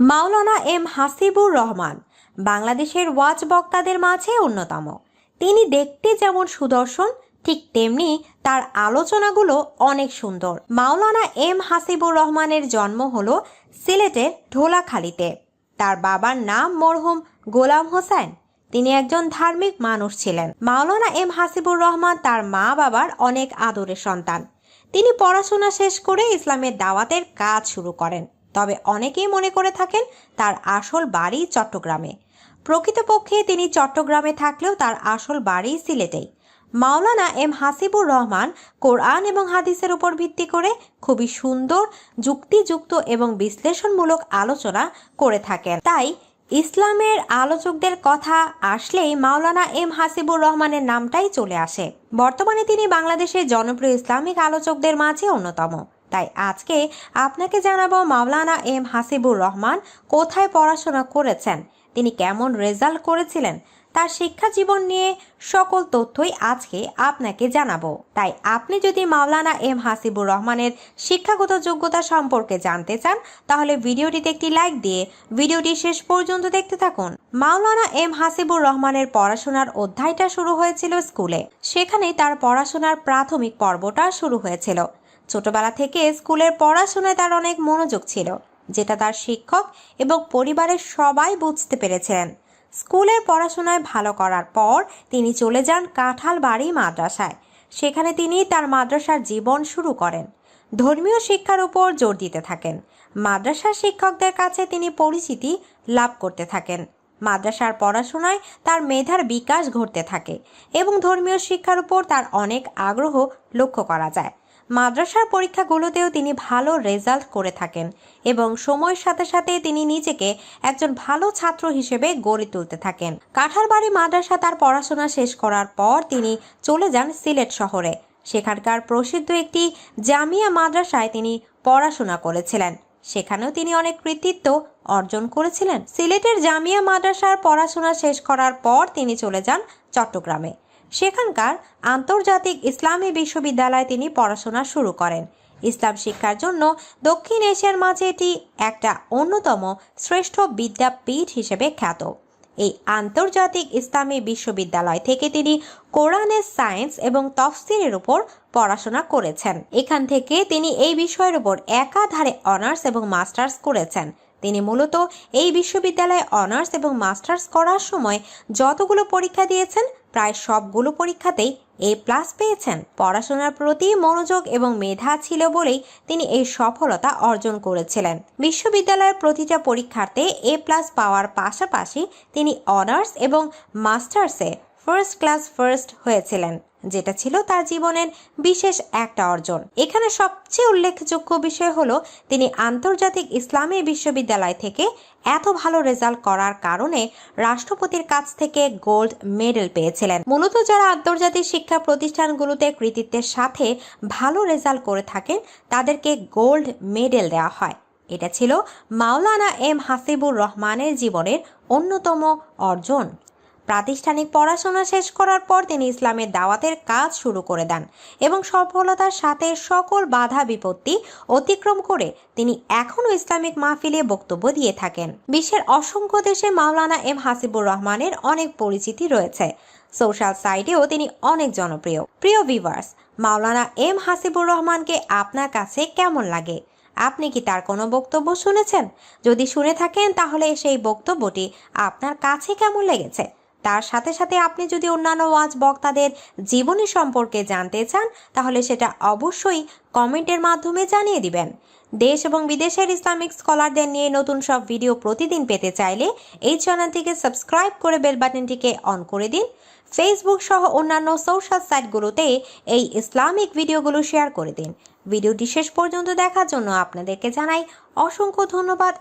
মাওলানা M Hasibur Rahman, বাংলাদেশের watch বক্তাদের মাঝে অন্যতম। তিনি দেখতে যেমন সুদর্শন, ঠিক তেমনি তার আলোচনাগুলো অনেক সুন্দর। মাওলানা এম হাসিবুর রহমানের জন্ম হলো সিলেটের ঢোলাখালীতে। তার বাবার নাম মরহুম গোলাম হোসেন। তিনি একজন ধার্মিক মানুষ ছিলেন। মাওলানা এম হাসিবুর রহমান তার মা বাবার অনেক আদরের সন্তান। তিনি পড়াশোনা শেষ করে ইসলামের দাওয়াতের কাজ শুরু করেন। তবে অনেকেই মনে করে থাকেন তার আসল বাড়ি চট্টগ্রামে। প্রকৃতপক্ষে তিনি চট্টগ্রামে থাকলেও তার আসল বাড়ি সিলেটেই। মাওলানা এম হাসিবুর রহমান কোরআন এবং হাদিসের উপর ভিত্তি করে খুবই সুন্দর, যুক্তিযুক্ত এবং বিশ্লেষণমূলক আলোচনা করে থাকেন। তাই ইসলামের আলোচকদের কথা আসলেই মাওলানা এম হাসিবুর রহমানের নামটাই চলে আসে। বর্তমানে তিনি বাংলাদেশের জনপ্রিয় ইসলামিক আলোচকদের মাঝে অন্যতম। তাই আজকে আপনাকে জানাব মাওলানা এম হাসিবুর রহমান কোথায় পড়াশোনা করেছেন, তিনি কেমন রেজাল্ট করেছিলেন, তার শিক্ষা জীবন নিয়ে সকল তথ্যই আজকে আপনাকে জানাব। তাই আপনি যদি মাওলানা এম হাসিবুর রহমানের শিক্ষাগত যোগ্যতা সম্পর্কে জানতে চান, তাহলে ভিডিওটিতে একটি লাইক দিয়ে ভিডিওটি শেষ পর্যন্ত দেখতে থাকুন। মাওলানা এম হাসিবুর রহমানের পড়াশোনার অধ্যায়টা শুরু হয়েছিল স্কুলে। সেখানেই তার পড়াশোনার প্রাথমিক পর্বটা শুরু হয়েছিল। ছোটবেলা থেকে স্কুলের পড়াশোনায় তার অনেক মনোযোগ ছিল, যেটা তার শিক্ষক এবং পরিবারের সবাই বুঝতে পেরেছিলেন। স্কুলের পড়াশোনায় ভালো করার পর তিনি চলে যান কাঁঠাল বাড়ি মাদ্রাসায়। সেখানে তিনি তার মাদ্রাসার জীবন শুরু করেন। ধর্মীয় শিক্ষার উপর জোর দিতে থাকেন। মাদ্রাসার শিক্ষকদের কাছে তিনি পরিচিতি লাভ করতে থাকেন। মাদ্রাসার পড়াশোনায় তার মেধার বিকাশ ঘটতে থাকে এবং ধর্মীয় শিক্ষার উপর তার অনেক আগ্রহ লক্ষ্য করা যায়। মাদ্রাসার পরীক্ষাগুলোতেও তিনি ভালো রেজাল্ট করে থাকেন এবং সময়ের সাথে সাথে তিনি নিজেকে একজন ভালো ছাত্র হিসেবে গড়ে তুলতে থাকেন। কাঠারবাড়ি মাদ্রাসা তার পড়াশোনা শেষ করার পর তিনি চলে যান সিলেট শহরে। সেখানকার প্রসিদ্ধ একটি জামিয়া মাদ্রাসায় তিনি পড়াশোনা করেছিলেন। সেখানেও তিনি অনেক কৃতিত্ব অর্জন করেছিলেন। সিলেটের জামিয়া মাদ্রাসার পড়াশোনা শেষ করার পর তিনি চলে যান চট্টগ্রামে। সেখানকার আন্তর্জাতিক ইসলামী বিশ্ববিদ্যালয়ে তিনি পড়াশোনা শুরু করেন। ইসলাম শিক্ষার জন্য দক্ষিণ এশিয়ার মাঝে এটি একটা অন্যতম শ্রেষ্ঠ বিদ্যাপীঠ হিসেবে খ্যাত। এই আন্তর্জাতিক ইসলামী বিশ্ববিদ্যালয় থেকে তিনি কোরআনের সায়েন্স এবং তফসিরের উপর পড়াশোনা করেছেন। এখান থেকে তিনি এই বিষয়ের উপর একাধারে অনার্স এবং মাস্টার্স করেছেন। তিনি মূলত এই বিশ্ববিদ্যালয়ে অনার্স এবং মাস্টার্স করার সময় যতগুলো পরীক্ষা দিয়েছেন, প্রায় সবগুলো পরীক্ষাতেই এ প্লাস পেয়েছেন। পড়াশোনার প্রতি মনোযোগ এবং মেধা ছিল বলেই তিনি এই সফলতা অর্জন করেছিলেন। বিশ্ববিদ্যালয়ের প্রতিটা পরীক্ষাতে এ প্লাস পাওয়ার পাশাপাশি তিনি অনার্স এবং মাস্টার্সে ফার্স্ট ক্লাস ফার্স্ট হয়েছিলেন। যেটা ছিল তার জীবনের বিশেষ একটা অর্জন। এখানে সবচেয়ে উল্লেখযোগ্য বিষয় হলো, তিনি আন্তর্জাতিক ইসলামী বিশ্ববিদ্যালয় থেকে এত ভালো রেজাল্ট করার কারণে রাষ্ট্রপতির কাছ থেকে গোল্ড মেডেল পেয়েছিলেন। মূলত যারা আন্তর্জাতিক শিক্ষা প্রতিষ্ঠানগুলোতে কৃতিত্বের সাথে ভালো রেজাল্ট করে থাকেন, তাদেরকে গোল্ড মেডেল দেওয়া হয়। এটা ছিল মাওলানা এম হাসিবুর রহমানের জীবনের অন্যতম অর্জন। প্রাতিষ্ঠানিক পড়াশোনা শেষ করার পর তিনি ইসলামের দাওয়াতের কাজ শুরু করে দেন এবং সফলতার সাথে সকল বাধা বিপত্তি অতিক্রম করে তিনি এখনও ইসলামিক মাহফিলে বক্তব্য দিয়ে থাকেন। বিশ্বের অসংখ্য দেশে মাওলানা এম হাসিবুর রহমানের অনেক পরিচিতি রয়েছে। সোশ্যাল সাইটেও তিনি অনেক জনপ্রিয়। প্রিয় ভিভার্স মাওলানা এম হাসিবুর রহমানকে আপনার কাছে কেমন লাগে? আপনি কি তার কোনো বক্তব্য শুনেছেন? যদি শুনে থাকেন তাহলে সেই বক্তব্যটি আপনার কাছে কেমন লেগেছে? তার সাথে সাথে আপনি যদি অন্যান্য ওয়াজ বক্তাদের জীবনী সম্পর্কে জানতে চান, তাহলে সেটা অবশ্যই কমেন্টের মাধ্যমে জানিয়ে দিবেন। দেশ এবং বিদেশের ইসলামিক স্কলারদের নিয়ে নতুন সব ভিডিও প্রতিদিন পেতে চাইলে এই চ্যানেলটিকে সাবস্ক্রাইব করে বেল বাটনটিকে অন করে দিন। ফেসবুক সহ অন্যান্য সোশ্যাল সাইটগুলোতে এই ইসলামিক ভিডিওগুলো শেয়ার করে দিন। ভিডিওটি শেষ পর্যন্ত দেখার জন্য আপনাদেরকে জানাই অসংখ্য ধন্যবাদ।